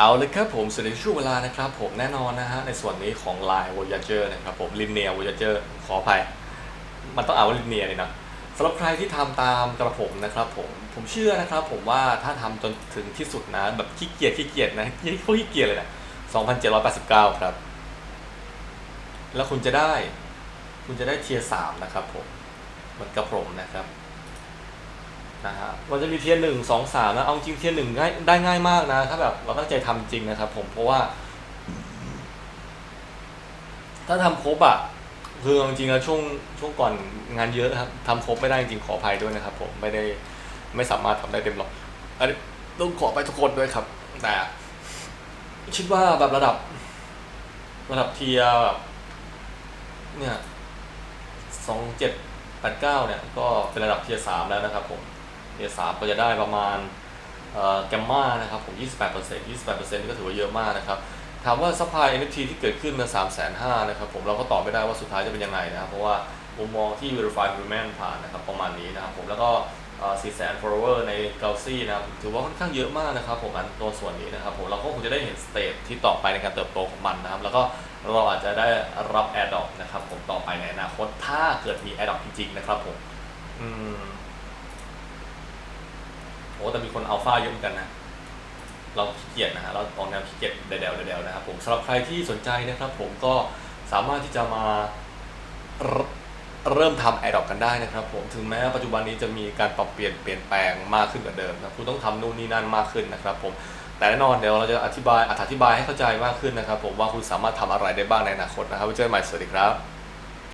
เอาเลยครับผมสวัสดีช่วงเวลานะครับผมแน่นอนนะฮะในส่วนนี้ของ Line Voyager นะครับผม Linear Voyager ขออภัย มันต้องอ่านว่า Linear เลยนะสำหรับใครที่ทำตามกระผมนะครับผมผมเชื่อนะครับผมว่าถ้าทำจนถึงที่สุดนะ แบบขี้เกียจขี้เกียจนะยี่พวกขี้เกียจเลยนะ2,789 ครับ แล้วคุณจะได้ คุณจะได้เทียร์สามนะครับผมเหมือนกับผมนะครับ มันจะมีเทียร์หนึ่งสองสามนะเอาจริงเทียร์หนึ่งง่ายได้ง่ายมากนะ ถ้าแบบเราตั้งใจทำจริงนะครับผมเพราะว่า ถ้าทำครบอะคือเอาจริงๆแล้วช่วงช่วงก่อนงานเยอะครับทำครบไม่ได้จริงขออภัยด้วยนะครับ ผมไม่ได้ไม่สามารถทำได้เต็มหรอกอันนี้ต้องขอไปทุกคนด้วยครับ แต่คิดว่าแบบระดับ ระดับเทียร์แบเนี่ยสองเจ็ดแปดเก้าเนี่ย ก็เป็นระดับเทียร์สามแล้วนะครับผม เทียร์สามก็จะได้ประมาณแกมมานะครับผม 28% 28%นี่ก็ถือว่าเยอะมากนะครับถามว่า supply NFT ที่เกิดขึ้นมา3 5 0 0 0นะครับผมเราก็ตอบไม่ได้ว่าสุดท้ายจะเป็นยังไงนะครับ เพราะว่ามุมมองที่ verify agreement ผ่านนะครับประมาณนี้นะครับผมแล้วก็4แสน follower ใน g a l a x y นะครับถือว่าค่อนข้างเยอะมากนะครับผมอันตัวส่วนนี้นะครับผมเราก็คงจะได้เห็นสเตจที่ต่อไปในการเติบโตของมันนะครับ แล้วก็เราอาจจะได้รับ Adopt นะครับผมต่อไปในอนาคตถ้าเกิดมี Adopt จริงๆนะครับผมอืม โอ้แต่มีคนอัลฟาเยอะเหมือนกันนะ เราขี้เกียจนะฮะเราออกแนวขี้เกียจเดวๆเดวๆนะครับผมสำหรับใครที่สนใจนะครับ ผมก็สามารถที่จะมาเริ่มทำแอดดอกกันได้นะครับ ผมถึงแม้ปัจจุบันนี้จะมีการปรับเปลี่ยนเปลี่ยนแปลงมากขึ้นกว่าเดิมนะคุณต้องทำนู่นนี่นั่นมากขึ้นนะครับ ผมแต่แน่นอนเดี๋ยวเราจะอธิบายอธิบายให้เข้าใจมากขึ้นนะครับ ผมว่าคุณสามารถทำอะไรได้บ้างในอนาคตนะครับไว้เจอกันใหม่สวัสดีครับ